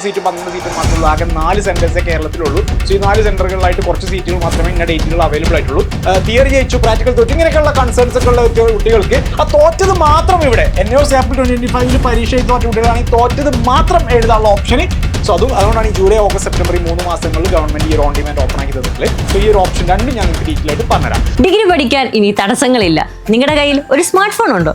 Seat പന്ത്രണ്ട് seat മാത്രമുള്ളൂ ആകെ നാല് സെന്റേഴ്സേ കേരളത്തിലുള്ളൂ. സോ ഈ നാല് സെന്ററുകളിലായിട്ട് കുറച്ച് സീറ്റുകൾ മാത്രമേ ഇന്ന ഡേറ്റുകൾ അവൈലബിൾ ആയിട്ടുള്ളൂ. തിയറി ജയിച്ചു പ്രാക്ടിക്കൽ തോറ്റു. ഇങ്ങനെയൊക്കെയുള്ള കൺസേൺസ് ഒക്കെ ഉള്ള കുട്ടികൾക്ക് ആ തോറ്റത് മാത്രം ഇവിടെ. എൻ ഒ സാപ്പിൾ ട്വന്റി ഫൈവിൽ പരീക്ഷ എഴുതി തോറ്റ കുട്ടികളാണെങ്കിൽ തോറ്റത് മാത്രം എഴുതാനുള്ള ഓപ്ഷൻ സോ അതും അതുകൊണ്ടാണ് ഈ ജൂലൈ ഓഗസ്റ്റ് സെപ്റ്റംബർ ഈ മൂന്ന് മാസങ്ങളിൽ ഗവൺമെന്റ് ഈ ഓൺ ഡിമാൻഡ് ഓപ്പൺ ആക്കി തന്നിട്ടുള്ളത്. സോ ഈ ഒരു ഓപ്ഷൻ രണ്ടും ഞങ്ങൾക്ക് ഡീറ്റെയിൽ ആയിട്ട് പറഞ്ഞുതരാം. ഡിഗ്രി പഠിക്കാൻ ഇനി തടസ്സങ്ങളില്ല. നിങ്ങളുടെ കയ്യിൽ ഒരു സ്മാർട്ട് ഫോൺ ഉണ്ടോ?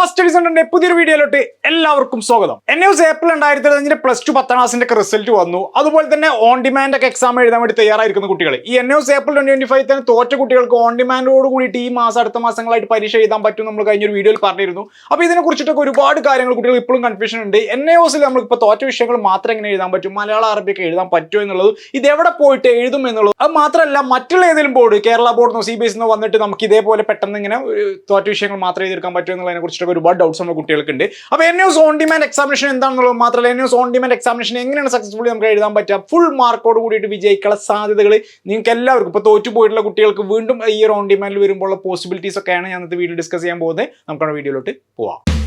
post സെന്ററിന്റെ പുതിയൊരു വീഡിയോയിലോട്ട് എല്ലാവർക്കും സ്വാഗതം. എൻ എസ് ഏപ്രിൽ രണ്ടായിരത്തി ഇരുപത്തഞ്ചിന്റെ പ്ലസ് ടു പത്താം ക്ലാസിന്റെ റിസൾട്ട് വന്നു. അതുപോലെ തന്നെ ഓൺ ഡിമാൻഡ് ഒക്കെ എക്സാം എഴുതാൻ വേണ്ടി തയ്യാറായിരിക്കുന്ന കുട്ടികൾ ഈ N S April twenty twenty five തന്നെ തോറ്റ കുട്ടികൾക്ക് ഓൺ ഡിമാൻഡോട് കൂടിയിട്ട് ഈ മാസം അടുത്ത മാസങ്ങളായിട്ട് പരീക്ഷ എഴുതാൻ പറ്റും നമ്മൾ കഴിഞ്ഞൊരു വീഡിയോയിൽ പറഞ്ഞിരുന്നു. അപ്പോൾ ഇതിനെ കുറിച്ചിട്ടൊക്കെ ഒരുപാട് കാര്യങ്ങൾ കുട്ടികൾ ഇപ്പോഴും കൺഫ്യൂഷൻ ഉണ്ട്. എൻ എസിൽ നമ്മൾ തോറ്റ വിഷയങ്ങൾ മാത്രം എങ്ങനെ എഴുതാൻ പറ്റും? മലയാളം അറബിയൊക്കെ എഴുതാൻ പറ്റുമോ എന്നുള്ളത് ഇത് എവിടെ പോയിട്ട് എഴുതും എന്നുള്ളത്? അത് മാത്രമല്ല മറ്റുള്ള ഏതെങ്കിലും ബോർഡ് കേരള ബോർഡിനോ സി ബി എസ് വന്നിട്ട് നമുക്ക് ഇതേപോലെ പെട്ടെന്ന് ഇങ്ങനെ തോറ്റ വിഷയങ്ങൾ മാത്രം എഴുതിയെടുക്കാൻ പറ്റുമോ എന്നുള്ളതിനെ കുറിച്ചിട്ടൊക്കെ ഒരുപാട് ഡൗട്ട്സ് നമ്മുടെ കുട്ടികൾക്ക് ഉണ്ട് അപ്പോൾ N news on demand examination എന്താണെന്നുള്ളത് മാത്രമല്ല N news on demand examination എങ്ങനെയാണ് സക്സസ്ഫുള്ളി നമുക്ക് എഴുതാൻ പറ്റുക? ഫുൾ മാർക്കോട് കൂടിയിട്ട് വിജയിക്കാനുള്ള സാധ്യതകൾ നിങ്ങൾക്ക് എല്ലാവർക്കും. ഇപ്പോൾ തോറ്റു പോയിട്ടുള്ള കുട്ടികൾക്ക് വീണ്ടും ഈ ഒരു ഓൺ ഡിമാൻഡിൽ വരുമ്പോൾ പോസിബിലിറ്റീസ് ഒക്കെയാണ് ഞാൻ ഇന്നത്തെ വീഡിയോ ഡിസ്കസ് ചെയ്യാൻ പോകുന്നത്. നമുക്കാണ് വീഡിയോയിലോട്ട് പോവാം.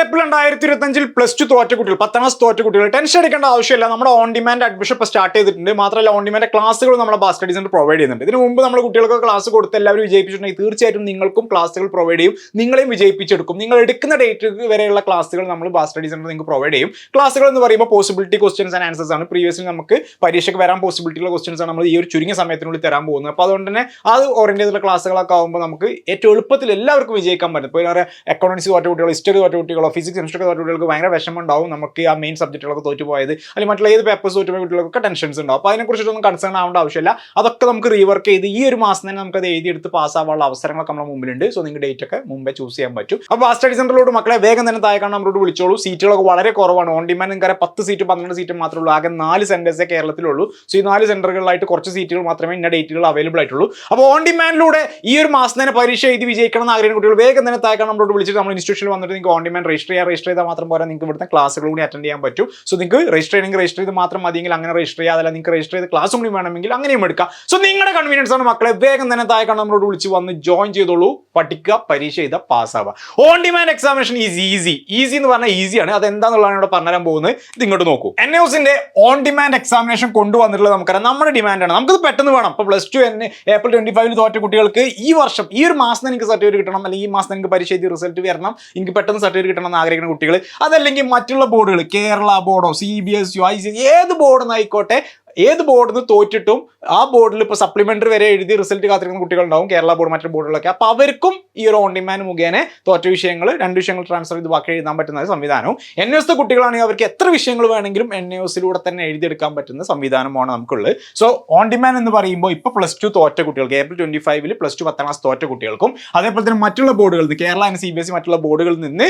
ഏപ്രിൽ രണ്ടായിരത്തി ഇരുപത്തഞ്ചിൽ പ്ലസ് ടു തോറ്റ കുട്ടികൾ പത്താം ക്ലാസ് തോറ്റ കുട്ടികൾ ടെൻഷൻ എടുക്കേണ്ട ആവശ്യമില്ല. നമ്മുടെ ഓൺ ഡിമാൻഡ് അഡ്മിഷൻ ഇപ്പോൾ സ്റ്റാർട്ട് ചെയ്തിട്ടുണ്ട്. മാത്രമല്ല ഓൺ ഡിമാൻഡ് ക്ലാസ്സുകൾ നമ്മുടെ ബാസ് സ്റ്റഡി സെന്റർ പ്രൊവൈഡ് ചെയ്യുന്നുണ്ട്. ഇതിന് മുമ്പ് നമ്മൾ കുട്ടികൾക്ക് ക്ലാസ് കൊടുത്ത് എല്ലാവരും വിജയിപ്പിച്ചിട്ടുണ്ടെങ്കിൽ തീർച്ചയായിട്ടും നിങ്ങൾക്കും ക്ലാസ്സുകൾ പ്രൊവൈഡ് ചെയ്യും. നിങ്ങളെയും വിജയിപ്പിച്ചെടുക്കും. നിങ്ങൾ എടുക്കുന്ന ഡേറ്റ് വരെയുള്ള ക്ലാസ്സുകൾ നമ്മൾ ബാസ് സ്റ്റഡി സെന്റർ നിങ്ങൾക്ക് പ്രൊവൈഡ് ചെയ്യും. ക്ലാസ്സുകൾ എന്ന് പറയുമ്പോൾ പോസിബിലിറ്റി ക്വസ്റ്റ്യൻസ് ആൻഡ് ആൻസേഴ്സ് ആണ്. പ്രീവിയസ്ലി നമുക്ക് പരീക്ഷയ്ക്ക് വരാൻ പോസിബിലിറ്റിയുള്ള ക്വസ്റ്റ്യൻസ് ആണ് നമ്മൾ ഈ ഒരു ചുരുങ്ങിയ സമയത്തിനുള്ളിൽ തരാൻ പോകുന്നത്. അപ്പോൾ അതുകൊണ്ട് തന്നെ അത് ഓറിയന്റ് ചെയ്തിട്ടുള്ള ക്ലാസ്സുകളൊക്കെ ആകുമ്പോൾ നമുക്ക് ഏറ്റവും എളുപ്പത്തിൽ എല്ലാവർക്കും വിജയിക്കാൻ പറ്റും. ഇപ്പോൾ വേറെ അക്കൗണ്ടൻസി തോറ്റ കുട്ടികളോ ഹിസ്റ്ററി തോറ്റ കുട്ടികളോ ഫിസിക്സ് കെമിസ്ട്രി തോറ്റ കുട്ടികൾക്ക് ഭയങ്കര വിഷമം ഉണ്ടാവും നമുക്ക് ആ മെയിൻ സബ്ജക്റ്റുകളൊക്കെ തോറ്റു പോയത് അല്ലെങ്കിൽ മറ്റുള്ള ഏത് പേപ്പേഴ്സ് തോറ്റുപോയ കുട്ടികൾക്കൊക്കെ ടെൻഷൻസ് ഉണ്ടാവും. അപ്പോൾ അതിനെക്കുറിച്ചിട്ടൊന്നും കൺസേൺ ആവേണ്ട ആവശ്യമില്ല. അതൊക്കെ നമുക്ക് റീവർക്ക് ചെയ്ത് ഈ ഒരു മാസം തന്നെ നമുക്ക് അത് എഴുതിയെടുത്ത് പാസ്സാവാനുള്ള അവസരങ്ങളൊക്കെ നമ്മുടെ മുമ്പിലുണ്ട്. സോ നിങ്ങൾക്ക് ഡേറ്റ് ഒക്കെ മുമ്പേ ചൂസ് ചെയ്യാൻ പറ്റും. അപ്പോൾ ആ സ്റ്റഡി സെന്ററിലോട് മക്കളെ വേഗം തന്നെ താഴെ കാണാൻ നമ്മളോട് വിളിച്ചോളൂ. സീറ്റുകളൊക്കെ വളരെ കുറവാണ്. ഓൺ ഡിമാൻഡ് നിങ്ങൾക്ക് പത്ത് സീറ്റ് പന്ത്രണ്ട് സീറ്റ് മാത്രമേ ഉള്ളൂ ആകെ നാല് സെന്റേഴ്സേ കേരളത്തിലുള്ളൂ. സോ ഈ നാല് സെന്ററുകളിലായിട്ട് കുറച്ച് സീറ്റുകൾ മാത്രമേ ഇന്ന ഡേറ്റുകൾ അവൈലബിൾ ആയിട്ടുള്ളൂ. അപ്പോൾ ഓൺ ഡിമാൻഡിലൂടെ ഈ ഒരു മാസം തന്നെ പരീക്ഷ എഴുതി വിജയിക്കണം എന്ന് ആഗ്രഹിക്കുന്ന കുട്ടികൾ വേഗം തന്നെ താഴെ കാണാൻ നമ്മളോട് വിളിച്ചിട്ട് നമ്മൾ ഇൻസ്റ്റിറ്റ്യൂഷനിൽ വന്നിട്ട് നിങ്ങൾക്ക് ഓൺ ഡിമാൻഡ് രജിസ്റ്റർ ചെയ്യാൻ രജിസ്റ്റർ ചെയ്താൽ മാത്രം പോരാ. നിങ്ങൾക്ക് ഇവിടുത്തെ ക്ലാസ്സുകൾ കൂടി അറ്റൻഡ് ചെയ്യാൻ പറ്റും. സോ നിങ്ങൾക്ക് രജിസ്റ്റർ ചെയ്യണമെങ്കിൽ രജിസ്റ്റർ ചെയ്ത് മാത്രം മതിയെങ്കിൽ അങ്ങനെ രജിസ്റ്റർ ചെയ്യാതെ നിങ്ങൾക്ക് രജിസ്റ്റർ ചെയ്ത് ക്ലാസ് കൂടി വേണമെങ്കിൽ അങ്ങനെയും എടുക്കാം. സോ നിങ്ങളുടെ കൺവീനിയൻസ് ആണ് മക്കളെ വേഗം തന്നെ താഴെ നമ്മളോട് വിളിച്ച് വന്ന് ജോയിൻ ചെയ്തോളൂ. പഠിക്കുക പരീക്ഷ ചെയ്ത പാസ്സാവുക on demand examination is easy easy എന്ന് പറഞ്ഞാൽ ഈസിയാണ് അത് എന്താണെന്നുള്ളതാണ് ഇവിടെ പറഞ്ഞുതരാൻ പോകുന്നത്? ഇത് ഇങ്ങോട്ട് നോക്കൂ. എൻ എസിന്റെ ഓൺ ഡിമാൻഡ് എക്സാമിനേഷൻ കൊണ്ടുവന്നിട്ടുള്ളത് നമുക്കറിയാം. നമ്മുടെ ഡിമാൻഡാണ് നമുക്കത് പെട്ടെന്ന് വേണം. ഇപ്പോൾ പ്ലസ് ടു എന്നെ ഏപ്രിൽ ട്വന്റി ഫൈവിൽ തോറ്റ കുട്ടികൾക്ക് ഈ വർഷം ഈ ഒരു മാസം എനിക്ക് സർട്ടിഫിക്കറ്റ് കിട്ടണം. അല്ലെങ്കിൽ ഈ മാസം എനിക്ക് പരീക്ഷ റിസൾട്ട് വരണം. എനിക്ക് പെട്ടെന്ന് സർട്ടിഫിക്കറ്റ് കിട്ടണം എന്ന് ആഗ്രഹിക്കുന്ന കുട്ടികൾ അതല്ലെങ്കിൽ മറ്റുള്ള ബോർഡുകൾ Kerala ബോർഡോ C B S U I C ഏത് ബോർഡ് ആയിക്കോട്ടെ ഏത് ബോർഡിൽ നിന്ന് തോറ്റിട്ടും ആ ബോർഡിൽ ഇപ്പോൾ സപ്ലിമെന്ററി വരെ എഴുതി റിസൾട്ട് കാത്തിരിക്കുന്ന കുട്ടികളുണ്ടാവും കേരള ബോർഡ് മറ്റു ബോർഡുകളൊക്കെ അപ്പോൾ അവർക്കും ഈ ഒരു ഓൺ മുഖേന തോറ്റ വിഷയങ്ങൾ രണ്ട് വിഷയങ്ങൾ ട്രാൻസ്ഫർ ചെയ്ത് ബാക്കി എഴുതാൻ പറ്റുന്ന സംവിധാനവും. എൻ എസ് കുട്ടികളാണെങ്കിൽ അവർക്ക് എത്ര വിഷയങ്ങൾ വേണമെങ്കിലും എൻ എസിലൂടെ തന്നെ എഴുതിയെടുക്കാൻ പറ്റുന്ന സംവിധാനമാണ് നമുക്കുള്ളത്. സോ ഓൺ ഡിമാൻഡ് എന്ന് പറയുമ്പോൾ ഇപ്പോൾ പ്ലസ് ടു തോറ്റ കുട്ടികൾക്ക് ഏപ്രിൽ ട്വന്റി ഫൈവിൽ പ്ലസ് ടു പത്താം ക്ലാസ് തോറ്റ കുട്ടികൾക്കും അതേപോലെ തന്നെ മറ്റുള്ള ബോർഡുകളിൽ നിന്ന് Kerala and C B S മറ്റുള്ള ബോർഡുകളിൽ നിന്ന്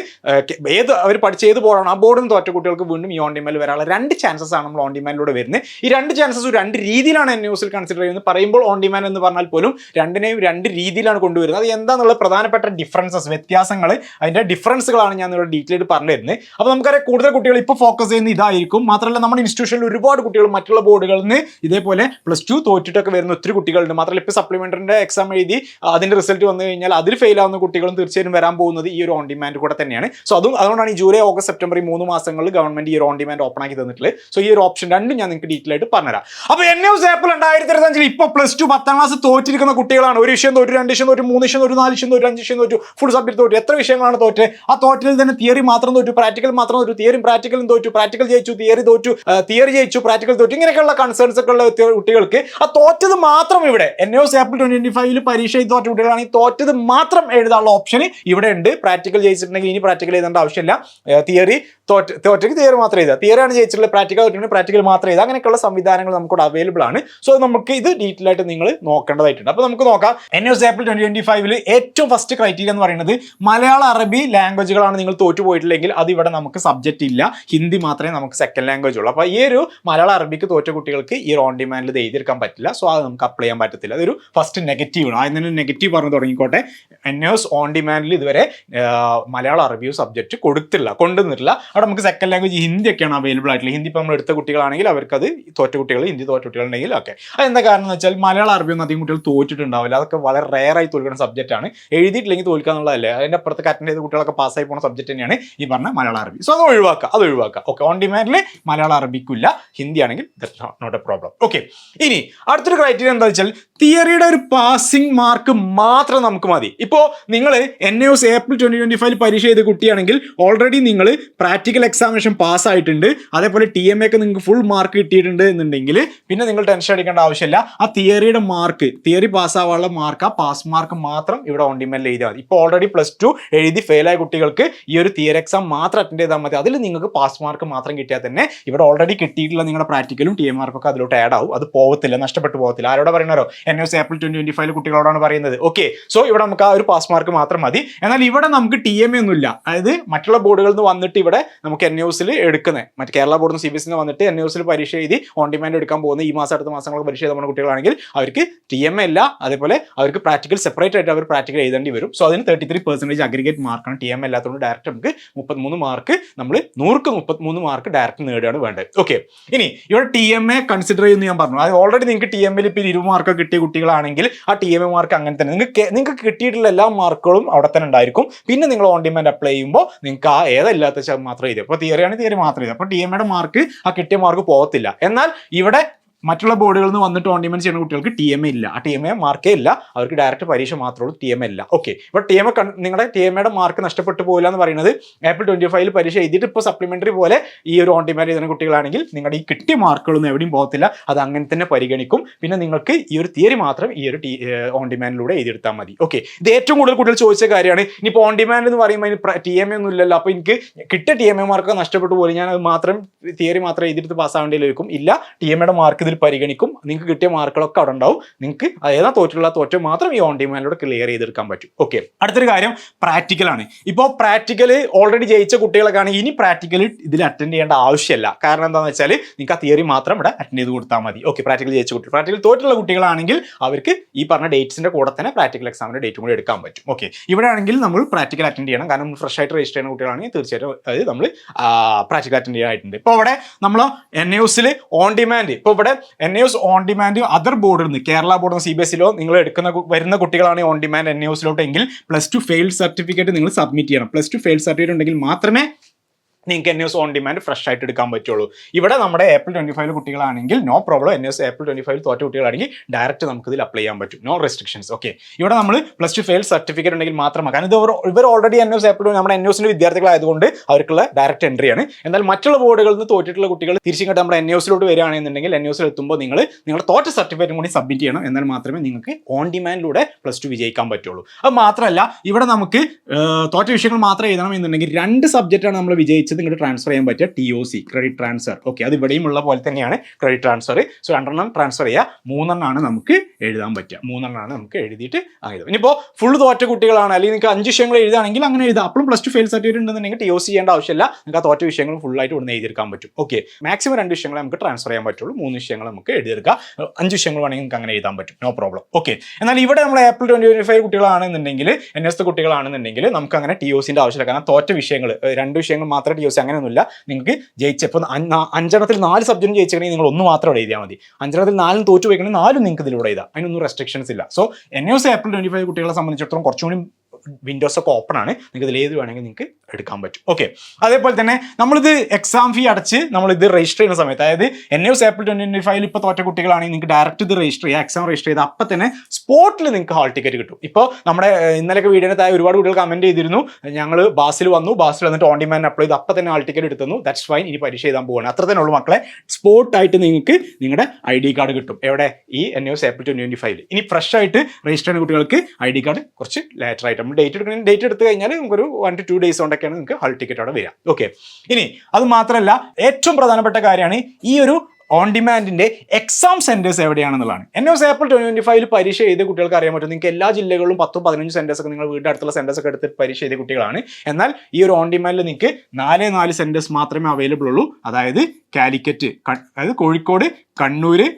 ഏത് അവർ പഠിച്ച ഏത് ബോർഡാണ് ആ ബോർഡിൽ നിന്ന് തോറ്റ കുട്ടികൾക്ക് വീണ്ടും ഈ ഓൺ ഡിമാൻഡ് വരാനുള്ള രണ്ട് ചാൻസസ് ആണ് നമ്മൾ ഓൺ ഡിമാൻഡിലൂടെ വരുന്നത്. ഈ രണ്ട് ചാൻസസ് രണ്ട് രീതിയിലാണ് ന്യൂസിൽ കൺസിഡർ ചെയ്യുന്നത്. പറയുമ്പോൾ ഓൺ ഡിമാൻഡ് എന്ന് പറഞ്ഞാൽ പോലും രണ്ടിനെയും രണ്ട് രീതിയിലാണ് കൊണ്ടുവരുന്നത്. അത് എന്താണെന്നുള്ള പ്രധാനപ്പെട്ട ഡിഫറൻസസ് വ്യത്യാസങ്ങൾ അതിന്റെ ഡിഫറൻസുകളാണ് ഞാൻ നിങ്ങളുടെ ഡീറ്റെയിൽ പറഞ്ഞു തരുന്നത്. അപ്പോൾ നമുക്കറിയാം കൂടുതൽ കുട്ടികൾ ഇപ്പോൾ ഫോക്കസ് ചെയ്യുന്ന ഇതായിരിക്കും. മാത്രമല്ല നമ്മുടെ ഇൻസ്റ്റിറ്റ്യൂഷനിൽ ഒരുപാട് കുട്ടികൾ മറ്റുള്ള ബോർഡുകളിൽ നിന്ന് ഇതേപോലെ പ്ലസ് ടു തോറ്റിട്ടൊക്കെ വരുന്ന ഒത്തിരി കുട്ടികളുണ്ട്. മാത്രമല്ല ഇപ്പോൾ സപ്ലിമെന്ററിന്റെ എക്സാം എഴുതി അതിന്റെ റിസൾട്ട് വന്നു കഴിഞ്ഞാൽ അതിൽ ഫെയിൽ ആവുന്ന കുട്ടികളും തീർച്ചയായും വരാൻ പോകുന്നത് ഈ ഒരു ഓൺ ഡിമാൻഡ് കൂടെ തന്നെയാണ്. സോ അതും അതുകൊണ്ടാണ് ഈ ജൂലൈ ഓഗസ്റ്റ് സെപ്റ്റംബർ ഈ മൂന്ന് മാസങ്ങളിൽ ഗവൺമെന്റ് ഈ ഒരു ഓൺ ഡിമാൻഡ് ഓപ്പൺ ആക്കി തന്നിട്ടുള്ളത്. സോ ഈ ഒരു ഓപ്ഷൻ രണ്ടും ഞാൻ നിങ്ങൾക്ക് ഡീറ്റെയിൽ ആയിട്ട് പറഞ്ഞുതരാം. അപ്പൊ എൻ എസ് ഏപ്രിൽ രണ്ടായിരത്തി ഇരുപത്തഞ്ചിൽ ഇപ്പൊ പ്ലസ് ടു പത്താം ക്ലാസ് തോറ്റിരിക്കുന്ന കുട്ടികളാണ്. ഒരു വിഷയം തോറ്റു രണ്ട് വിഷയം തോറ്റു മൂന്ന് വിഷയം തോറ്റു നാല് വിഷയം തോറ്റു അഞ്ച് വിഷയം തോറ്റു ഫുൾ സബ്ജക്ട് തോറ്റു. എത്ര വിഷയങ്ങളാണ് തോറ്റ്? ആ തോറ്റിൽ തന്നെ തിയറി മാത്രം തോറ്റു പ്രാക്ടിക്കൽ മാത്രം തോറ്റു തിയറിയും പ്രാക്ടിക്കലും തോറ്റു പ്രാക്ടിക്കൽ ജയിച്ചു തിയറി തോറ്റു തിയറി ജയിച്ചു പ്രാക്ടിക്കൽ തോറ്റു. ഇങ്ങനെയൊക്കെയുള്ള കൺസേൺസ് ഒക്കെ ഉള്ള കുട്ടികൾക്ക് ആ തോറ്റത് മാത്രം ഇവിടെ എൻ എസ് ഏപ്രിൽ ട്വന്റി ഫൈവിൽ പരീക്ഷ തോറ്റ കുട്ടികളാണെങ്കിൽ തോറ്റത് മാത്രം എഴുതാനുള്ള ഓപ്ഷൻ ഇവിടെ ഉണ്ട്. പ്രാക്ടിക്കൽ ജയിച്ചിട്ടുണ്ടെങ്കിൽ ഇനി പ്രാക്ടിക്കൽ എഴുതേണ്ട ആവശ്യമില്ല. തിയറി തോറ്റ തോറ്റയ്ക്ക് തിയറി മാത്രം എഴുതുക. തിയറിയാണ് ജയിച്ചിട്ടുള്ളത് പ്രാക്ടിക്കൽ തോറ്റിട്ടുണ്ടെങ്കിൽ പ്രാക്ടിക്കൽ മാത്രം എഴുതുക. അങ്ങനെയൊക്കെയുള്ള സംവിധാനം സംവിധാനങ്ങൾ നമുക്കിവിടെ അവൈലബിൾ ആണ്. സോ നമുക്ക് ഇത് ഡീറ്റെയിൽ ആയിട്ട് നിങ്ങൾ നോക്കേണ്ടതായിട്ടുണ്ട്. അപ്പോൾ നമുക്ക് നോക്കാം. N S April twenty twenty ഫൈവിൽ ഏറ്റവും ഫസ്റ്റ് ക്രൈറ്റീരിയ എന്ന് പറയുന്നത് മലയാള അറബി ലാംഗ്വേജുകളാണ് നിങ്ങൾ തോറ്റു പോയിട്ടില്ലെങ്കിൽ അത് ഇവിടെ നമുക്ക് സബ്ജക്റ്റ് ഇല്ല. ഹിന്ദി മാത്രമേ നമുക്ക് സെക്കൻഡ് ലാംഗ്വേജ് ഉള്ളൂ. അപ്പോൾ ഈ ഒരു മലയാള അറബിക്ക് തോറ്റ കുട്ടികൾക്ക് ഈ ഓൺ ഡിമാൻഡിൽ ഇത് എഴുതിയെടുക്കാൻ പറ്റില്ല. സോ അത് നമുക്ക് അപ്ലൈ ചെയ്യാൻ പറ്റത്തില്ല. അതൊരു ഫസ്റ്റ് നെഗറ്റീവ് ആണ്. ആദ്യം തന്നെ നെഗറ്റീവ് പറഞ്ഞു തുടങ്ങിക്കോട്ടെ. എസ് ഓൺ ഡിമാൻഡിൽ ഇതുവരെ മലയാള അറബിയോ സബ്ജക്റ്റ് കൊടുത്തില്ല കൊണ്ടുവന്നിട്ടില്ല. അവിടെ നമുക്ക് സെക്കൻഡ് ലാംഗ്വേജ് ഹിന്ദി ഒക്കെയാണ് അവൈലബിൾ ആയിട്ടുള്ളത്. ഹിന്ദി ഇപ്പോൾ നമ്മൾ എടുത്ത കുട്ടികളാണെങ്കിൽ അവർക്ക് അത് തോറ്റ കുട്ടികൾ ഹിന്ദി തോറ്റ കുട്ടികളുണ്ടെങ്കിൽ ഓക്കെ അതെന്താ കാരണം എന്ന് വെച്ചാൽ മലയാളം അറബി ഒന്നും അധികം കുട്ടികൾ തോറ്റിട്ടുണ്ടാവില്ല. അതൊക്കെ വളരെ റെയർ ആയി തോൽക്കുന്ന സബ്ജക്റ്റ് ആണ്. എഴുതിയിട്ടില്ലെങ്കിൽ തോൽക്കുക എന്നുള്ളതല്ലേ. അതിന്റെ അപ്പുറത്ത് അറ്റൻഡ് ചെയ്ത കുട്ടികളൊക്കെ പാസ്സായി പോകുന്ന സബ്ജക്റ്റ് തന്നെയാണ് ഈ പറഞ്ഞ മലയാള അറബി സോ അത് ഒഴിവാക്കുക. അത് ഒഴിവാക്കുക. ഓക്കെ ഓൺ ഡിമാൻഡിൽ മലയാള അറബിക്കില്ല. ഹിന്ദി ആണെങ്കിൽ നോട്ട് എ പ്രോബ്ലം ഓക്കെ ഇനി അടുത്തൊരു ക്രൈറ്റീരിയ എന്താ വെച്ചാൽ തിയറിയുടെ ഒരു പാസിംഗ് മാർക്ക് മാത്രം നമുക്ക് മതി. ഇപ്പോൾ നിങ്ങൾ N S April twenty twenty five പരീക്ഷ ചെയ്ത കുട്ടിയാണെങ്കിൽ ഓൾറെഡി നിങ്ങൾ പ്രാക്ടിക്കൽ എക്സാമിനേഷൻ പാസ് ആയിട്ടുണ്ട്. അതേപോലെ ടി എം എക്ക് നിങ്ങൾക്ക് ഫുൾ മാർക്ക് കിട്ടിയിട്ടുണ്ട് എന്നുണ്ടെങ്കിൽ പിന്നെ നിങ്ങൾ ടെൻഷൻ അടിക്കേണ്ട ആവശ്യമില്ല. ആ തിയറിയുടെ മാർക്ക് തിയറി പാസ്സാവാനുള്ള മാർക്ക് ആ പാസ് മാർക്ക് മാത്രം ഇവിടെ ഓൺ ഡിമാൻഡിൽ എഴുതിയാൽ മതി. ഇപ്പോൾ ഓൾറെഡി പ്ലസ് ടു എഴുതി ഫെയിലായ കുട്ടികൾക്ക് ഈ ഒരു തിയറി എക്സാം മാത്രം അറ്റൻഡ് ചെയ്താൽ മതി. അതിൽ നിങ്ങൾക്ക് പാസ് മാർക്ക് മാത്രം കിട്ടിയാൽ തന്നെ ഇവിടെ ഓൾറെഡി കിട്ടിയിട്ടുള്ള നിങ്ങളുടെ പ്രാക്ടിക്കലും ടി എം മാർക്കൊക്കെ അതിലോട്ട് ആഡ് ആവും. അത് പോകത്തില്ല നഷ്ടപ്പെട്ടു പോകത്തില്ല. ആരോടെ പറയുന്നവരോ N S April twenty twenty five കുട്ടികളോടാണ് പറയുന്നത്. ഓക്കെ സോ ഇവിടെ നമുക്ക് ആ ഒരു പാസ് മാർക്ക് മാത്രം മതി. എന്നാൽ ഇവിടെ നമുക്ക് ടി എം എ ഒന്നുമില്ല. അതായത് മറ്റുള്ള ബോർഡുകളിൽ നിന്ന് വന്നിട്ട് ഇവിടെ നമുക്ക് എൻ യൂസിൽ എടുക്കുന്നത് മറ്റ് കേരള ബോർഡിൽ നിന്ന് സി ബി എസ് വന്നിട്ട് എൻ യൂസിൽ പരീക്ഷ എഴുതി ഓൺ ഡിമാൻഡ് എടുക്കാൻ പോകുന്ന ഈ മാസം അടുത്ത മാസങ്ങളൊക്കെ പരീക്ഷ എഴുതുന്ന കുട്ടികളാണെങ്കിൽ അവർക്ക് ടി എം എ ഇല്ല. അതേപോലെ അവർക്ക് പ്രാക്ടിക്കൽ സെപ്പറേറ്റ് ആയിട്ട് അവർ പ്രാക്ടിക്കൽ എഴുതേണ്ടി വരും. സോ അതിന് തേർട്ടി ത്രീ പെർസെന്റേജ് അഗ്രിഗേറ്റ് മാർക്കാണ് ടി എം അല്ലാത്തതുകൊണ്ട് ഡയറക്റ്റ് നമുക്ക് മുപ്പത്തിമൂന്ന് മാർക്ക് നമ്മൾ നൂറുക്ക് മുപ്പത്തിമൂന്ന് മാർക്ക് ഡയറക്റ്റ് നേടുകയാണ് വേണ്ടത്. ഓക്കെ ഇനി ഇവിടെ ടി എം എ കൺസിഡർ ചെയ്യുന്നു ഞാൻ പറഞ്ഞു. അത് ഓൾറെഡി നിങ്ങൾക്ക് ടി എം എൽ ഇപ്പോൾ ഇരുപത് മാർക്ക് കിട്ടിയ കുട്ടികളാണെങ്കിൽ ആ ടി എം മാർക്ക് അങ്ങനെ തന്നെ. നിങ്ങൾക്ക് നിങ്ങൾക്ക് കിട്ടിയിട്ടുള്ള എല്ലാ മാർക്കുകളും അവിടെ തന്നെ ഉണ്ടായിരിക്കും. പിന്നെ നിങ്ങൾ ഓൺ ഡിമാൻഡ് അപ്ലൈ ചെയ്യുമ്പോൾ നിങ്ങൾക്ക് ആ ഏതല്ലാത്ത മാത്രം എഴുതി. അപ്പോൾ തിയറിയാണ് തിയറി മാത്രം എഴുതി. അപ്പോൾ ടി എം എയുടെ മാർക്ക് ആ കിട്ടിയ മാർക്ക് പോകത്തില്ല. എന്നാൽ ഇവിടെ മറ്റുള്ള ബോർഡുകളിൽ നിന്ന് വന്നിട്ട് ഓൺഡിമെന്റ് ചെയ്യുന്ന കുട്ടികൾക്ക് ടി എം എ ഇല്ല. ആ ടി എം എ മാർക്കേ ഇല്ല. അവർക്ക് ഡയറക്റ്റ് പരീക്ഷ മാത്രമേ ഉള്ളൂ ടി എം എ ഇല്ല. ഓക്കെ ഇപ്പോൾ ടി എം എ നിങ്ങളുടെ ടി എം എയുടെ മാർക്ക് നഷ്ടപ്പെട്ടു പോകില്ല എന്ന് പറയുന്നത് ഏപ്രിൽ ട്വന്റി ഫൈവിൽ പരീക്ഷ എഴുതിയിട്ട് ഇപ്പോൾ സപ്ലിമെന്ററി പോലെ ഈ ഒരു ഓൺ ഡിമാൻഡ് ചെയ്യുന്ന കുട്ടികളാണെങ്കിൽ നിങ്ങളുടെ ഈ കിട്ടിയ മാർക്കുകളൊന്നും എവിടെയും പോകത്തില്ല. അത് അങ്ങനെ തന്നെ പരിഗണിക്കും. പിന്നെ നിങ്ങൾക്ക് ഈ ഒരു തിയറി മാത്രം ഈ ഒരു ഓൺ ഡിമാൻഡിലൂടെ എഴുതിയെടുത്താൽ മതി. ഓക്കെ ഇത് ഏറ്റവും കൂടുതൽ കുട്ടികൾ ചോദിച്ച കാര്യമാണ്. ഇനിയിപ്പോൾ ഓൺ ഡിമാൻഡ് എന്ന് പറയുമ്പോൾ ടി എം എ ഒന്നും ഇല്ലല്ലോ. അപ്പോൾ എനിക്ക് കിട്ടിയ ടി എം എ മാർക്ക് നഷ്ടപ്പെട്ടു പോലും. ഞാൻ അത് മാത്രം തിയറി മാത്രം എഴുതിയെടുത്ത് പാസ്സാവേണ്ടിയിരിക്കും ഇല്ല. ടി എം എയുടെ മാർക്ക് ഇതിൽ പരിഗണിക്കും. നിങ്ങൾക്ക് കിട്ടിയ മാർക്കുകളൊക്കെ അവിടെ ഉണ്ടാവും. നിങ്ങൾക്ക് ഏതാ തോറ്റുള്ള തോറ്റ മാത്രം ഈ ഓൺ ഡിമാൻഡിലൂടെ ക്ലിയർ ചെയ്തെടുക്കാൻ പറ്റും. ഓക്കെ അടുത്തൊരു കാര്യം പ്രാക്ടിക്കലാണ് ഇപ്പോൾ പ്രാക്ടിക്കൽ ഓൾറെഡി ജയിച്ച കുട്ടികളൊക്കെ ആണെങ്കിൽ ഇനി പ്രാക്ടിക്കൽ ഇതിൽ അറ്റൻഡ് ചെയ്യേണ്ട ആവശ്യമില്ല. കാരണം എന്താണെന്ന് വെച്ചാൽ നിങ്ങൾക്ക് ആ തിയറി മാത്രം ഇവിടെ അറ്റൻഡ് ചെയ്ത് കൊടുത്താൽ മതി. ഓക്കെ പ്രാക്ടിക്കൽ ജയിച്ച കുട്ടികൾ പ്രാക്ടിക്കൽ തോറ്റുള്ള കുട്ടികളാണെങ്കിൽ അവർക്ക് ഈ പറഞ്ഞ ഡേറ്റ്സിന്റെ കൂടെ തന്നെ പ്രാക്ടിക്കൽ എക്സാമിന്റെ ഡേറ്റും കൂടി എടുക്കാൻ പറ്റും. ഓക്കെ ഇവിടെ ആണെങ്കിൽ നമ്മൾ പ്രാക്ടിക്കൽ അറ്റൻഡ് ചെയ്യണം. കാരണം ഫ്രഷ് ആയിട്ട് രജിസ്റ്റർ ചെയ്യുന്ന കുട്ടികളാണെങ്കിൽ തീർച്ചയായിട്ടും അതായത് നമ്മൾ പ്രാക്ടിക്കൽ അറ്റൻഡ് ചെയ്യാനായിട്ടുണ്ട്. ഇപ്പോൾ ഇവിടെ നമ്മൾ എൻ ഓൺ ഡിമാൻഡ് ഇപ്പോൾ ഇവിടെ N S on demand other ബോർഡിൽ നിന്ന് Kerala board C B S സിയിലോ നിങ്ങൾ എടുക്കുന്ന വരുന്ന കുട്ടികളാണ് ഓൺ ഡിമാൻഡ് എൻ യൂസിലോട്ട് എങ്കിൽ പ്ലസ് ടു ഫെയിൽ സർട്ടിഫിക്കറ്റ് നിങ്ങൾ സബ്മിറ്റ് ചെയ്യണം. പ്ലസ് ടു ഫെയിൽ സർട്ടിഫിക്കറ്റ് ഉണ്ടെങ്കിൽ മാത്രമേ നിങ്ങൾക്ക് N S on demand fresh ആയിട്ട് എടുക്കാൻ പറ്റുള്ളൂ. ഇവിടെ നമ്മുടെ ഏപ്രിൽ ട്വന്റി ഫൈവ് കുട്ടികളാണെങ്കിൽ no problem N S April twenty five തോറ്റ കുട്ടികളാണെങ്കിൽ ഡയറക്റ്റ് നമുക്ക് ഇതിൽ അപ്ലൈ ചെയ്യാൻ പറ്റും. നോ റെസ്ട്രിക്ഷൻസ് ഓക്കെ ഇവിടെ നമ്മൾ പ്ലസ് ടു ഫെയിൽ സർട്ടിഫിക്കറ്റ് ഉണ്ടെങ്കിൽ മാത്രമാണ്. കാരണം ഇത് ഇവർ ഓൾറെഡി എൻ എസ് ഏപ്രിൽ നമ്മുടെ എൻ എസിന്റെ വിദ്യാർത്ഥികളായതുകൊണ്ട് അവർക്കുള്ള ഡയറക്റ്റ് എൻട്രിയാണ് എന്നാൽ മറ്റുള്ള ബോർഡുകളിൽ നിന്ന് തോറ്റിട്ടുള്ള കുട്ടികൾ തിരിച്ചിങ്ങോട്ട് നമ്മുടെ എൻ എസിലോട്ട് വരികയാണെന്നുണ്ടെങ്കിൽ എൻ എസിൽ എത്തുമ്പോൾ നിങ്ങൾ നിങ്ങളുടെ തോറ്റ സർട്ടിഫിക്കറ്റും കൂടി സബ്മിറ്റ് ചെയ്യണം. എന്നാൽ മാത്രമേ നിങ്ങൾക്ക് ഓൺ ഡിമാൻഡിലൂടെ പ്ലസ് ടു വിജയിക്കാൻ പറ്റുള്ളൂ. അത് മാത്രമല്ല ഇവിടെ നമുക്ക് തോറ്റ വിഷയങ്ങൾ മാത്രം എഴുതണം എന്നുണ്ടെങ്കിൽ രണ്ട് സബ്ജക്റ്റാണ് നമ്മൾ വിജയിച്ചത്. ഇങ്ങോട്ട് ട്രാൻസ്ഫർ ചെയ്യാൻ പറ്റുക T O C credit transfer okay അത് ഇവിടെയും ഉള്ള പോലെ തന്നെയാണ് ക്രെഡിറ്റ് ട്രാൻസ്ഫർ സോ രണ്ടെണ്ണം ട്രാൻസ്ഫർ ചെയ്യുക. മൂന്നെണ്ണമാണ് നമുക്ക് എഴുതാൻ പറ്റുക. മൂന്നെണ്ണമാണ് നമുക്ക് എഴുതിയിട്ട് ആയത്. ഇനിയിപ്പോൾ ഫുൾ തോറ്റ കുട്ടികളാണ്. അല്ലെങ്കിൽ നിങ്ങൾക്ക് അഞ്ച് വിഷയങ്ങൾ എഴുതുകയാണെങ്കിൽ അങ്ങനെ എഴുതാം. അപ്പോഴും പ്ലസ് ടു ഫെയിൽ സർട്ടിഫിക്കറ്റ് ഉണ്ടെന്നുണ്ടെങ്കിൽ ടി ഒ സി ചെയ്യേണ്ട ആവശ്യമില്ല. നിങ്ങൾക്ക് ആ തോറ്റ വിഷയങ്ങൾ ഫുള്ളായിട്ട് ഇവിടുന്ന് എഴുതിയെടുക്കാൻ പറ്റും. ഓക്കെ മാക്സിമം രണ്ട് വിഷയങ്ങളെ നമുക്ക് ട്രാൻസ്ഫർ ചെയ്യാൻ പറ്റുള്ളൂ. മൂന്ന് വിഷയങ്ങൾ നമുക്ക് എഴുതിയെടുക്കാം. അഞ്ച് വിഷയങ്ങൾ വേണമെങ്കിൽ നിങ്ങൾക്ക് അങ്ങനെ എഴുതാൻ പറ്റും. നോ പ്രോബ്ലം ഓക്കെ എന്നാൽ ഇവിടെ നമ്മൾ ഏപ്രിൽ ട്വന്റി ട്വന്റി ഫൈവ് കുട്ടികളാണെന്നുണ്ടെങ്കിൽ എൻ എസ് കുട്ടികളാണെന്നുണ്ടെങ്കിൽ നമുക്ക് അങ്ങനെ ടി ഒ സിന്റെ ആവശ്യമില്ല. കാരണം തോറ്റ വിഷയങ്ങൾ രണ്ട് വിഷയങ്ങൾ മാത്രമേ ടി ഒ അങ്ങനെയൊന്നുമില്ല. നിങ്ങൾക്ക് ജയിച്ച ഇപ്പം അഞ്ചെണ്ണത്തിൽ നാല് സബ്ജക്റ്റ് ജയിച്ചിട്ടുണ്ടെങ്കിൽ നിങ്ങൾ ഒന്ന് മാത്രം ഇവിടെ എഴുതിയാൽ മതി. അഞ്ചെണ്ണത്തിൽ നാലും തോറ്റു പോയിക്കണമെങ്കിൽ നാലും നിങ്ങൾക്ക് ഇതിലൂടെ എഴുതാം. അതിനൊന്നും റെസ്ട്രിക്ഷൻസ് ഇല്ല. So N S April twenty five കുട്ടികളെ സംബന്ധിച്ചിടത്തോളം കുറച്ചുകൂടി വിൻഡോസ് ഒക്കെ ഓപ്പൺ ആണ്. നിങ്ങൾക്ക് ഇതിൽ ഏത് വേണമെങ്കിൽ നിങ്ങൾക്ക് എടുക്കാൻ പറ്റും. ഓക്കെ അതേപോലെ തന്നെ നമ്മളിത് എക്സാം ഫീ അടച്ച് നമ്മൾ ഇത് രജിസ്റ്റർ ചെയ്യുന്ന സമയത്ത് അതായത് എൻ എസ് ഏപ്രിൽ ട്വന്റി ഫൈവിൽ ഇപ്പോൾ തോറ്റ കുട്ടികളാണെങ്കിൽ നിങ്ങൾക്ക് ഡയറക്റ്റ് ഇത് രജിസ്റ്റർ ചെയ്യുക എക്സാം രജിസ്റ്റർ ചെയ്ത് അപ്പം തന്നെ സ്പോട്ടിൽ നിങ്ങൾക്ക് ഹാൾ ടിക്കറ്റ് കിട്ടും. ഇപ്പോൾ നമ്മുടെ ഇന്നലെ ഇന്നലെയൊക്കെ വീഡിയോയുടെ താഴെ ഒരുപാട് കുട്ടികൾ കമന്റ് ചെയ്തിരുന്നു. ഞങ്ങൾ ബാസിൽ വന്നു. ബാസിൽ വന്നിട്ട് ഓൺ ഡിമാൻഡ് അപ്ലൈ ചെയ്ത്. അപ്പം തന്നെ ഹാൾ ടിക്കറ്റ് എടുത്തുന്നു ദാറ്റ്സ് ഫൈൻ ഇനി പരീക്ഷ എഴുതാൻ പോവുകയാണ് അത്ര തന്നെ ഉള്ളൂ മക്കളെ. സ്പോട്ടായിട്ട് നിങ്ങൾക്ക് നിങ്ങളുടെ ഐ ഡി കാർഡ് കിട്ടും. എവിടെ? ഈ എൻ എസ് ഏപ്രിൽ ട്വന്റി ഫൈവിൽ ഇനി ഫ്രഷ് ആയിട്ട് രജിസ്റ്റർ ചെയ്യുന്ന കുട്ടികൾക്ക് ഐ ഡി കാർഡ് കുറച്ച് ലേറ്റർ ആയിട്ട് നമ്മൾ ഡേറ്റ് എടുക്കുന്ന ഡേറ്റ് എടുത്തു കഴിഞ്ഞാൽ നമുക്കൊരു വൺ ടു ടു ഡേയ്സ് കൊണ്ടൊക്കെയാണ് നിങ്ങൾക്ക് ഹൾ ടിക്കറ്റ് അവിടെ വരിക. ഓക്കെ ഇനി അത് മാത്രമല്ല ഏറ്റവും പ്രധാനപ്പെട്ട കാര്യമാണ് ഈ ഒരു ഓൺ ഡിമാൻഡിന്റെ എക്സാം സെന്റേഴ്സ് എവിടെയാണെന്നുള്ളതാണ്. എൻ എസ് ഏപ്രിൽ ട്വന്റി ഫൈവിൽ പരീക്ഷ എഴുതിയ കുട്ടികൾക്ക് അറിയാൻ പറ്റും. നിങ്ങൾക്ക് എല്ലാ ജില്ലകളിലും പത്തും പതിനഞ്ച് സെന്റേഴ്സ് ഒക്കെ നിങ്ങൾ വീടിന്റെ അടുത്തുള്ള സെന്റേഴ്സ് ഒക്കെ എടുത്ത് പരീക്ഷ എഴുതിയ കുട്ടികളാണ്. എന്നാൽ ഈ ഒരു ഓൺ ഡിമാൻഡിൽ നിങ്ങൾക്ക് നാല് നാല് സെന്റേഴ്സ് മാത്രമേ അവൈലബിൾ ഉള്ളൂ. അതായത് കാലിക്കറ്റ് അതായത് കോഴിക്കോട് കണ്ണൂര്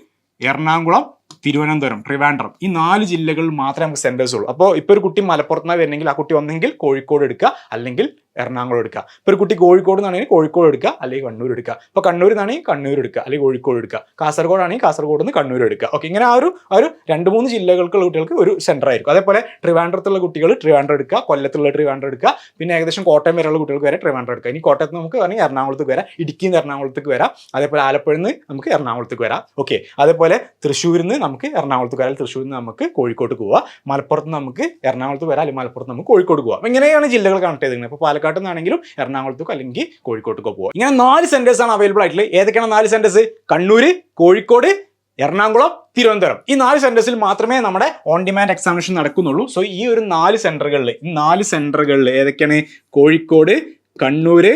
എറണാകുളം തിരുവനന്തപുരം ട്രിവാൻഡ്രം ഈ നാല് ജില്ലകളിൽ മാത്രമേ നമുക്ക് സെന്റേഴ്സ് ഉള്ളൂ. അപ്പോൾ ഇപ്പോൾ ഒരു കുട്ടി മലപ്പുറത്തുനിന്ന് വരണമെങ്കിൽ ആ കുട്ടി ഒന്നെങ്കിൽ കോഴിക്കോട് എടുക്കുക. അല്ലെങ്കിൽ എറണാകുളം എടുക്കുക ഇപ്പോൾ ഒരു കുട്ടി കോഴിക്കോട് നിന്നാണെങ്കിൽ കോഴിക്കോട് എടുക്കുക അല്ലെങ്കിൽ കണ്ണൂർ എടുക്കുക ഇപ്പോൾ കണ്ണൂർ നിന്നാണെങ്കിൽ കണ്ണൂർ എടുക്കുക അല്ലെങ്കിൽ കോഴിക്കോട് എടുക്കുക കാസർഗോഡ് ആണെങ്കിൽ കാസർഗോഡ് നിന്ന് കണ്ണൂർ എടുക്കുക ഓക്കെ ഇങ്ങനെ ആ ഒരു ആ ഒരു രണ്ട് മൂന്ന് ജില്ലകൾക്കുള്ള കുട്ടികൾക്ക് ഒരു സെന്റർ ആയിരിക്കും. അതേപോലെ ട്രിവാൻഡ്രത്തുള്ള കുട്ടികൾ ട്രിവാൻഡ്രം എടുക്കുക കൊല്ലത്തുള്ള ട്രിവാൻഡ്രം എടുക്കുക പിന്നെ ഏകദേശം കോട്ടയം വരെയുള്ള കുട്ടികൾക്ക് വരെ ട്രിവാൻഡ്രം എടുക്കുക ഇനി കോട്ടയത്ത് നമുക്ക് വേണമെങ്കിൽ എറണാകുളത്തേക്ക് വരാം ഇടുക്കിയിൽ നിന്ന് എറണാകുളത്തേക്ക് വരാം. അതേപോലെ ആലപ്പുഴയിൽ നിന്ന് നമുക്ക് എറണാകുളത്തേക്ക് വരാം. ഓക്കെ അതേപോലെ തൃശ്ശൂരിൽ നിന്ന് നമുക്ക് എറണാകുളത്തേക്ക് വരാം. തൃശ്ശൂരിൽ നിന്ന് നമുക്ക് കോഴിക്കോട്ട് പോവാം. മലപ്പുറത്ത് നമുക്ക് എറണാകുളത്ത് വരാം അല്ലെങ്കിൽ മലപ്പുറത്ത് നമുക്ക് കോഴിക്കോട് പോവാം. ഇങ്ങനെയാണ് ജില്ലകൾ കണക്ട് ചെയ്തിരിക്കുന്നത്. ഇപ്പോൾ പാലക്കാട്ട് നിന്നാണെങ്കിലും എറണാകുളത്തേക്കോ അല്ലെങ്കിൽ കോഴിക്കോട്ടേക്കോ പോകാം ഇങ്ങനെ നാല് സെന്റേഴ്സ് ആണ് അവൈലബിൾ ആയിട്ടുള്ളത്. ഏതൊക്കെയാണ് നാല് സെന്റേഴ്സ് കണ്ണൂർ കോഴിക്കോട് എറണാകുളം തിരുവനന്തപുരം. ഈ നാല് സെന്റേഴ്സിൽ മാത്രമേ നമ്മുടെ ഓൺ ഡിമാൻഡ് എക്സാമിനേഷൻ നടക്കുന്നുള്ളൂ. സോ ഈ ഒരു നാല് സെന്ററുകളിൽ ഈ നാല് സെന്ററുകളിൽ ഏതൊക്കെയാണ്? കോഴിക്കോട് കണ്ണൂര്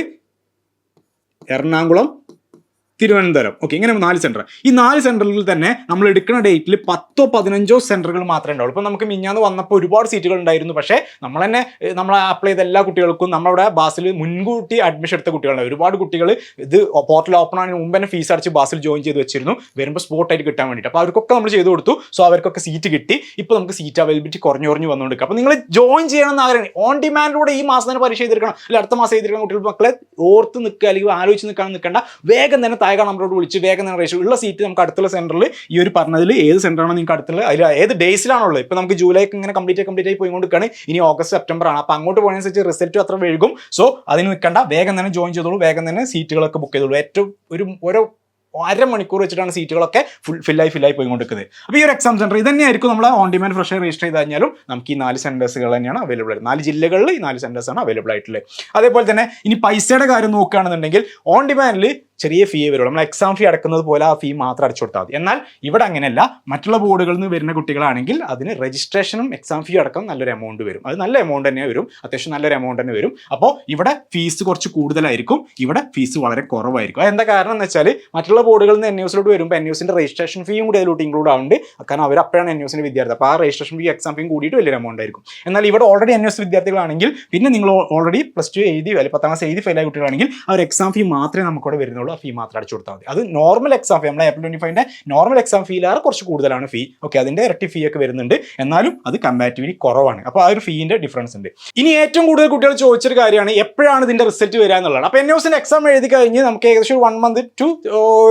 എറണാകുളം തിരുവനന്തപുരം. ഓക്കെ ഇങ്ങനെ നാല് സെന്റർ ഈ നാല് സെന്ററിൽ തന്നെ നമ്മൾ എടുക്കുന്ന ഡേറ്റിൽ പത്തോ പതിനഞ്ചോ സെന്ററുകൾ മാത്രമേ ഉണ്ടാവുള്ളൂ. ഇപ്പം നമുക്ക് മിഞ്ഞാന്ന് വന്നപ്പോൾ ഒരുപാട് സീറ്റുകൾ ഉണ്ടായിരുന്നു. പക്ഷേ നമ്മൾ തന്നെ നമ്മൾ അപ്ലൈ ചെയ്ത എല്ലാ കുട്ടികൾക്കും നമ്മളവിടെ ബാസിൽ മുൻകൂട്ടി അഡ്മിഷൻ എടുത്ത കുട്ടികളുണ്ട് ഒരുപാട് കുട്ടികൾ ഇത് പോർട്ടൽ ഓപ്പൺ ആണെങ്കിൽ മുമ്പ് തന്നെ ഫീസ് അടച്ച് ബാസിൽ ജോയിൻ ചെയ്ത് വെച്ചിരുന്നു. വരുമ്പോൾ സ്പോട്ടായിട്ട് കിട്ടാൻ വേണ്ടിയിട്ട്. അപ്പോൾ അവർക്കൊക്കെ നമ്മൾ ചെയ്ത് കൊടുത്തു. സോ അവർക്കൊക്കെ സീറ്റ് കിട്ടി. ഇപ്പോൾ നമുക്ക് സീറ്റ് അവൈലബിലിറ്റി കുറഞ്ഞു കുറഞ്ഞു വന്നുകൊണ്ടിരിക്കുക അപ്പോൾ നിങ്ങൾ ജോയിൻ ചെയ്യണം എന്ന് ആഗ്രഹം ഓൺ ഡിമാൻഡിലൂടെ ഈ മാസം തന്നെ പരീക്ഷ ചെയ്തിരിക്കണം അല്ലെങ്കിൽ അടുത്ത മാസം ചെയ്തിരിക്കണം കുട്ടികൾ മക്കളെ ഓർത്ത് നിൽക്കുക അല്ലെങ്കിൽ ആലോചിച്ച് നിൽക്കാൻ നിൽക്കേണ്ട. വേഗം തന്നെ താഴെ നമ്മളോട് വിളിച്ച് വേഗം നിങ്ങൾ രജിസ്റ്റർ ഉള്ള സീറ്റ് നമുക്ക് അടുത്തുള്ള സെന്ററിൽ ഈ ഒരു പറഞ്ഞതിൽ ഏത് സെന്ററാണോ നിങ്ങൾക്ക് അടുത്തുള്ള അതിൽ ഏത് ഡേയ്സിലാണുള്ളത് ഇപ്പോൾ നമുക്ക് ജൂലൈക്ക് ഇങ്ങനെ കംപ്ലീറ്റ് കംപ്ലീറ്റ് ആയി പോയിക്കൊണ്ടിരിക്കുകയാണ്. ഇനി ഓഗസ്റ്റ് സെപ്റ്റംബർ ആണ്. അപ്പോൾ അങ്ങോട്ട് പോകുന്നതിനനുസരിച്ച് റിസൾട്ട് അത്ര വൈകും. സോ അതിന് നിൽക്കണ്ട. വേഗം തന്നെ ജോയിൻ ചെയ്തോളൂ. വേഗം തന്നെ സീറ്റുകളൊക്കെ ബുക്ക് ചെയ്തോളൂ. ഏറ്റവും ഒരു ഓരോ അരമണിക്കൂർ വെച്ചിട്ടാണ് സീറ്റുകളൊക്കെ ഫുൾ ഫില്ലായി ഫില്ലായി പോയിക്കൊണ്ടിരിക്കുന്നത്. അപ്പോൾ ഈ ഒരു എക്സാം സെന്റർ ഇത് തന്നെയായിരിക്കും നമ്മൾ ഓൺ ഡിമാൻഡ് ഫ്രഷ് രജിസ്റ്റർ ചെയ്ത് കഴിഞ്ഞാലും നമുക്ക് ഈ നാല് സെന്റേഴ്സുകൾ തന്നെയാണ് അവൈലബിൾ ആയിട്ട് നാല് ജില്ലകളിൽ ഈ നാല് സെന്റേഴ്സാണ് അവൈലബിൾ ആയിട്ടുള്ളത്. അതേപോലെ തന്നെ ഇനി പൈസയുടെ കാര്യം നോക്കുകയാണെന്നുണ്ടെങ്കിൽ ഓൺ ഡിമാൻഡിൽ ചെറിയ ഫീ വരുള്ളൂ. നമ്മൾ എക്സാം ഫീ അടക്കുന്നത് പോലെ ആ ഫീ മാത്രം അടച്ചു കൊടുത്താൽ മതി. എന്നാൽ ഇവിടെ അങ്ങനെയല്ല. മറ്റുള്ള ബോർഡുകളിൽ നിന്ന് വരുന്ന കുട്ടികളാണെങ്കിൽ അതിന് രജിസ്ട്രേഷനും എക്സാം ഫീ അടക്കം നല്ലൊരു എമൗണ്ട് വരും. അത് നല്ല എമൗണ്ട് തന്നെ വരും. അത്യാവശ്യം നല്ലൊരു എമൗണ്ട് തന്നെ വരും. അപ്പോൾ ഇവിടെ ഫീസ് കുറച്ച് കൂടുതലായിരിക്കും. ഇവിടെ ഫീസ് വളരെ കുറവായിരിക്കും. എന്താ കാരണം എന്ന് വെച്ചാൽ മറ്റുള്ള ബോർഡുകളിൽ നിന്ന് എൻ യൂസിലോട്ട് വരുമ്പോൾ എൻ യൂസിന്റെ രജിസ്ട്രേഷൻ ഫീയും കൂടി അതിലോട്ട് ഇൻക്ലൂഡ് ആവുന്നുണ്ട്. കാരണം അവർ അപ്പോഴാണ് എൻ യൂസിന്റെ വിദ്യാർത്ഥി. അപ്പോൾ ആ രജിസ്ട്രേഷൻ ഫീ എക്സാം ഫീയും കൂടിയിട്ട് വലിയൊരു എമൗണ്ട് ആയിരിക്കും. എന്നാൽ ഇവിടെ ഓൾറെഡി എൻ യൂസ് വിദ്യാർത്ഥികളാണെങ്കിൽ പിന്നെ നിങ്ങൾ ഓൾറെഡി പ്ലസ് ടു എഴുതി അല്ലെങ്കിൽ പത്താം ക്ലാസ് എഴുതി ഫെയിലായ കുട്ടികളാണെങ്കിൽ അവർ എക്സാം ഫീ മാത്രമേ നമുക്കിവിടെ വരുന്നുള്ളൂ. ആ ഫീ മാത്രം അടിച്ചു കൊടുത്താൽ മതി. അത് നോർമൽ എക്സാം ഫീ നമ്മുടെ ഏപ്രിൽ ട്വന്റി ഫൈവിന്റെ നോർമൽ എക്സാം ഫീ ഫീയിലേറെ കുറച്ച് കൂടുതലാണ് ഫീ ഓക്കെ അതിന്റെ ഇരട്ടി ഫീ ഒക്കെ വരുന്നുണ്ട്. എന്നാലും അത് കമ്പാരിറ്റീവ്ലി കുറവാണ്. അപ്പോൾ ആ ഒരു ഫീന്റെ ഡിഫറൻസ് ഉണ്ട്. ഇനി ഏറ്റവും കൂടുതൽ കുട്ടികൾ ചോദിച്ചൊരു കാര്യമാണ് എപ്പോഴാണ് ഇതിന്റെ റിസൾട്ട് വരിക എന്നുള്ളതാണ്. അപ്പോൾ എൻ ന്യൂസിന്റെ എക്സാം എഴുതി കഴിഞ്ഞ് നമുക്ക് ഏകദേശം ഒരു വൺ മന്ത് ടു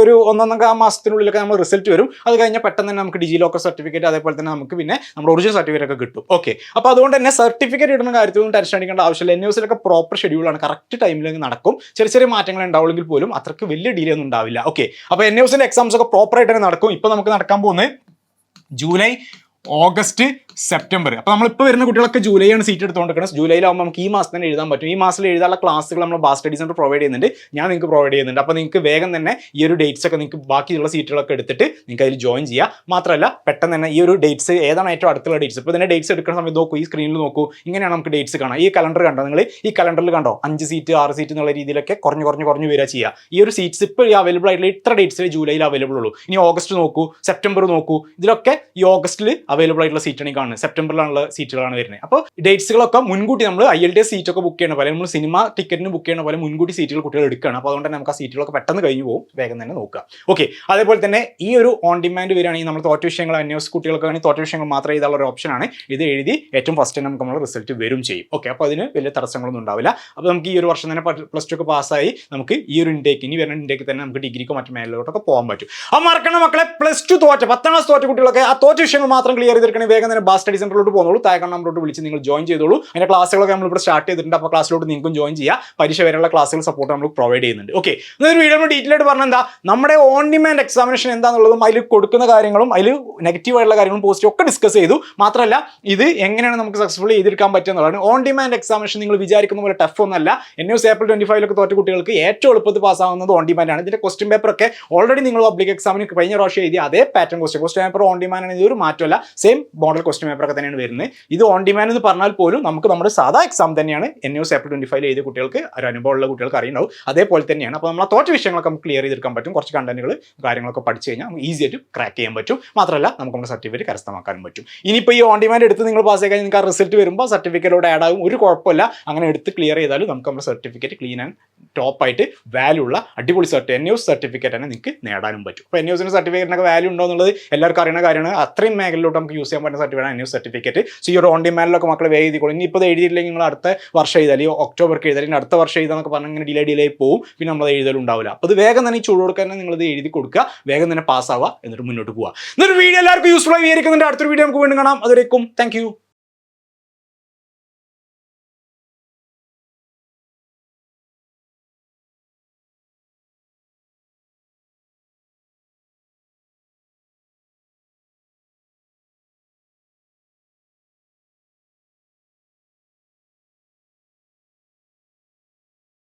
ഒരു ഒന്നൊന്നര മാസത്തിനുള്ളിലൊക്കെ നമ്മൾ റിസൾട്ട് വരും. അത് കഴിഞ്ഞാൽ പെട്ടെന്ന് തന്നെ നമുക്ക് ഡിജി ലോക്കർ സർട്ടിഫിക്കറ്റ് അതേപോലെ തന്നെ നമുക്ക് പിന്നെ നമ്മുടെ ഒറിജിനൽ സർട്ടിഫിക്കറ്റ് ഒക്കെ കിട്ടും. ഓക്കെ അപ്പോൾ അതുകൊണ്ട് തന്നെ സർട്ടിഫിക്കറ്റ് ഇടുന്ന കാര്യത്തിലൊന്നും ടെൻഷൻ അടിക്കേണ്ട ആവശ്യമില്ല. എൻ ന്യൂസിലൊക്കെ പ്രോപ്പർ ഷെഡ്യൂളാണ് കറക്റ്റ് ടൈമിൽ നടക്കും. ചെറിയ ചെറിയ മാറ്റങ്ങൾ ഉണ്ടാവുമെങ്കിൽ പോലും അത്രയ്ക്ക് വലിയ ഡിലേ ഒന്നും ഉണ്ടാവില്ല. ഓക്കെ അപ്പോൾ എൻ ന്യൂസിന്റെ എക്സാംസ് ഒക്കെ പ്രോപ്പർ ആയിട്ട് തന്നെ നടക്കും. ഇപ്പോൾ നമുക്ക് നടക്കാൻ പോകുന്നത് ജൂലൈ ഓഗസ്റ്റ് സെപ്റ്റംബർ അപ്പോൾ നമ്മളിപ്പോൾ വരുന്ന കുട്ടികളൊക്കെ ജൂലൈയാണ് സീറ്റ് എടുത്തുകൊണ്ടിരിക്കുന്നത് ജൂലൈയിലാകുമ്പോൾ നമുക്ക് ഈ മാസം തന്നെ എഴുതാൻ പറ്റും. ഈ മാസത്തിൽ എഴുതാനുള്ള ക്ലാസ്സുകൾ നമ്മൾ ബാസ് സ്റ്റഡി സെന്റർ പ്രൊവൈഡ് ചെയ്യുന്നുണ്ട്. ഞാൻ നിങ്ങൾക്ക് പ്രൊവൈഡ് ചെയ്യുന്നുണ്ട്. അപ്പോൾ നിങ്ങൾക്ക് വേഗം തന്നെ ഈ ഒരു ഡേറ്റ്സ് ഒക്കെ നിങ്ങൾക്ക് ബാക്കിയുള്ള സീറ്റുകളൊക്കെ എടുത്തിട്ട് നിങ്ങൾക്ക് അതിൽ ജോയിൻ ചെയ്യാം. മാത്രമല്ല പെട്ടെന്ന് തന്നെ ഈ ഒരു ഡേറ്റ്സ് ഏതാണ് ഏറ്റവും അടുത്തുള്ള ഡേറ്റ്സ് ഇപ്പോൾ തന്നെ ഡേറ്റ്സ് എടുക്കുന്ന സമയത്ത് നോക്കൂ ഈ സ്ക്രീനിൽ നോക്കൂ. ഇങ്ങനെയാണ് നമുക്ക് ഡേറ്റ്സ് കാണാം. ഈ കലണ്ടർ കണ്ടോ നിങ്ങൾ ഈ കലണ്ടറിൽ കണ്ടോ? അഞ്ച് സീറ്റ് ആറ് സീറ്റ് എന്നുള്ള രീതിയിലൊക്കെ കുറഞ്ഞ് കുറഞ്ഞ് കുറഞ്ഞ് വരിക ചെയ്യുക ഈ ഒരു സീറ്റ്സ് ഇപ്പോൾ അവൈലബിൾ ആയിട്ടുള്ള ഇത്ര ഡേറ്റ്സ് ജൂലൈയിൽ അവൈലബിൾ ഉള്ളൂ. ഇനി ഓഗസ്റ്റ് നോക്കൂ സെപ്റ്റംബർ നോക്കൂ. ഇതിലൊക്കെ ഈ ഓഗസ്റ്റിൽ അവൈലബിൾ ആയിട്ടുള്ള സീറ്റാണ് ഈ കാണുന്നത് സെപ്റ്റംബറിലാണുള്ള സീറ്റുകളാണ് വരുന്നത്. അപ്പോൾ ഡേറ്റ്സുകളൊക്കെ മുൻകൂട്ടി നമ്മൾ ഐ എൽ എസ് സീറ്റൊക്കെ ബുക്ക് ചെയ്യണ പോലെ നമ്മൾ സിനിമ ടിക്കറ്റിന് ബുക്ക് ചെയ്യണ പോലെ മുൻകൂട്ടി സീറ്റുകൾ കുട്ടികൾ എടുക്കുകയാണ്. അപ്പോൾ അതുകൊണ്ട് തന്നെ നമുക്ക് ആ സീറ്റുകളൊക്കെ പെട്ടെന്ന് കഴിഞ്ഞു പോകും. വേഗം തന്നെ നോക്കുക. ഓക്കെ അതേപോലെ തന്നെ ഈ ഒരു ഓൺ ഡിമാൻഡ് വരികയാണെങ്കിൽ നമ്മൾ തോറ്റ വിഷയങ്ങൾ അന്വേഷിച്ച് കുട്ടികൾക്ക് വേണമെങ്കിൽ തോറ്റ വിഷയങ്ങൾ മാത്രം എഴുതാനുള്ള ഒരു ഓപ്ഷനാണ് ഇത് എഴുതി ഏറ്റവും ഫസ്റ്റ് നമുക്ക് നമ്മൾ റിസൾട്ട് വരും ചെയ്യും. ഓക്കെ അപ്പോൾ അതിന് വലിയ തടസ്സങ്ങളൊന്നും ഉണ്ടാവില്ല. അപ്പോൾ നമുക്ക് ഈ ഒരു വർഷം തന്നെ പ്ലസ് ടു ഒക്കെ പാസ്സായി നമുക്ക് ഈ ഒരു ഇൻടേക്ക് ഇനി വരുന്ന ഇൻടേക്ക് തന്നെ നമുക്ക് ഡിഗ്രിക്കോ മറ്റു മേലോട്ടൊക്കെ പോകാൻ പറ്റും. ആ മറക്കണം മക്കളെ. പ്ലസ് ടു തോറ്റ പത്താം ക്ലാസ് തോറ്റ കുട്ടികളൊക്കെ ആ തോറ്റ വിഷയങ്ങൾ മാത്രം ക്ലിയർ ചെയ്തെടുക്കണേ വേഗം തന്നെ സ്റ്റഡി സെന്ററിലോട്ട് പോകുന്നുള്ളൂ താഴെ നമ്പറിലോട്ട് വിളിച്ച് നിങ്ങൾ ജോയിൻ ചെയ്തോളൂ. അതിന്റെ ക്ലാസ്സുകളൊക്കെ നമ്മൾ ഇവിടെ സ്റ്റാർട്ട് ചെയ്തിട്ടുണ്ട്. അപ്പോൾ ക്ലാസ്സിലോട്ട് നിങ്ങൾക്കും ജോയിൻ ചെയ്യാം. പരീക്ഷ വരെയുള്ള ക്ലാസ്സുകൾ സപ്പോർട്ട് നമ്മൾ പ്രൊവൈഡ് ചെയ്യുന്നുണ്ട്. ഓക്കെ എന്നൊരു വീഡിയോ ഡീറ്റെയിൽ ആയിട്ട് പറഞ്ഞാൽ എന്താ? നമ്മുടെ ഓൺ ഡിമാൻഡ് എക്സാമിനേഷൻ എന്താണെന്നുള്ളതും അതിൽ കൊടുക്കുന്ന കാര്യങ്ങളും അതിൽ നെഗറ്റീവ് ആയിട്ടുള്ള കാര്യങ്ങളും പോസിറ്റീവ് ഒക്കെ ഡിസ്കസ് ചെയ്തു. മാത്രമല്ല ഇത് എങ്ങനെയാണ് നമുക്ക് സക്സസ്ഫുൾ ചെയ്തെടുക്കാൻ പറ്റുന്നതാണ് ഓൺ ഡിമാൻഡ് എക്സാമിനേഷൻ നിങ്ങൾ വിചാരിക്കുന്ന പോലെ ടഫ് ഒന്നല്ല. എൻ ന്യൂസ് ഏപ്രിൽ ട്വന്റി ഫൈവിലൊക്കെ തോറ്റ കുട്ടികൾക്ക് ഏറ്റവും എളുപ്പത്തിൽ പാസ്സാവുന്നത് ഓൺ ഡിമാൻഡ് ആണ്. ഇതിന്റെ ക്വസ്റ്റ്യൻ പേപ്പർ ഒക്കെ ഓൾറെഡി നിങ്ങൾ പബ്ലിക് എക്സാമിന് കഴിഞ്ഞ പ്രാവശ്യം എഴുതിയ അതേ pattern question question paper on demand ആണ്. ഇതൊരു മാറ്റമല്ല. Same model question question paper ഒക്കെ തന്നെയാണ് വരുന്നത്. ഇത് ഓൺ ഡിമാൻഡ് എന്ന് പറഞ്ഞാൽ പോലും നമുക്ക് നമ്മുടെ സാധാ എക്സാം തന്നെയാണ് N U April twenty five എഴുതിയ കുട്ടികൾക്ക് ഒരു അനുഭവമുള്ള കുട്ടികൾക്ക് അറിയുണ്ടാവും അതേപോലെ തന്നെയാണ്. അപ്പോൾ നമ്മൾ തോറ്റ വിഷയങ്ങളൊക്കെ നമുക്ക് ക്ലിയർ ചെയ്തെടുക്കാൻ പറ്റും. കുറച്ച് കണ്ടന്റുകൾ കാര്യങ്ങളൊക്കെ പഠിച്ചു കഴിഞ്ഞാൽ ഈസി ആയിട്ട് ക്രാക്ക് ചെയ്യാൻ പറ്റും. മാത്രമല്ല നമുക്ക് നമ്മുടെ സർട്ടിഫിക്കറ്റ് കരസ്ഥമാക്കാനും പറ്റും. ഇനിയിപ്പോൾ ഈ ഓൺ ഡിമാൻഡ് എടുത്ത് നിങ്ങൾ പാസ് കഴിഞ്ഞാൽ നിങ്ങൾക്ക് ആ റിസൾട്ട് വരുമ്പോൾ സർട്ടിഫിക്കറ്റോട് ആഡ് ആകും. ഒരു കുഴപ്പമില്ല. അങ്ങനെ എടുത്ത് ക്ലിയർ ചെയ്താലും നമുക്ക് നമ്മുടെ സർട്ടിഫിക്കറ്റ് ക്ലീൻ ആൻഡ് ടോപ്പ് ആയിട്ട് വാല്യൂ ഉള്ള അടിപൊളി സർട്ടി എൻ യൂസ് സർട്ടിഫിക്കറ്റ് തന്നെ നിങ്ങൾക്ക് നേടാനും പറ്റും. അപ്പോൾ എൻ യൂസിന് സർട്ടിഫിക്കറ്റിനൊക്കെ വാല്യൂ ഉണ്ടോ എന്നുള്ളത് എല്ലാവർക്കും അറിയുന്ന കാര്യമാണ്. അത്രയും മേഖലയിലോട്ട് നമുക്ക് യൂസ് ചെയ്യാൻ പറ്റുന്ന സർട്ടിഫിക്കറ്റ് യൂസ് സർട്ടിഫിക്കറ്റ് സോ ഈ ഒരു ഓൺ ഡിമാൻഡിലൊക്കെ മക്കളെ വേഗം എഴുതിക്കോളും. ഇനി ഇപ്പോൾ എഴുതിയില്ലെങ്കിൽ നിങ്ങൾ അടുത്ത വർഷം എഴുതാൽ ഈ ഒക്ടോബർക്ക് എഴുതാൽ ഇനി അടുത്ത വർഷം എഴുതാന്നൊക്കെ പറഞ്ഞാൽ ഇങ്ങനെ ഡിലേ ഡിലേ പോകും പിന്നെ നമ്മൾ എഴുതലും ഉണ്ടാവില്ല. അപ്പോൾ വേഗം തന്നെ ഈ ചൂട് കൊടുക്കാൻ നിങ്ങൾ ഇത് എഴുതി കൊടുക്കുക. വേഗം തന്നെ പാസ്സാവുക എന്നിട്ട് മുന്നോട്ട് പോവുക. എന്നൊരു വീഡിയോ എല്ലാവർക്കും യൂസ്ഫുൾ ആയി വിചാരിക്കുന്നുണ്ട്. അടുത്തൊരു വീഡിയോ നമുക്ക് വീണ്ടും കാണാം. അതുവരേക്കും താങ്ക്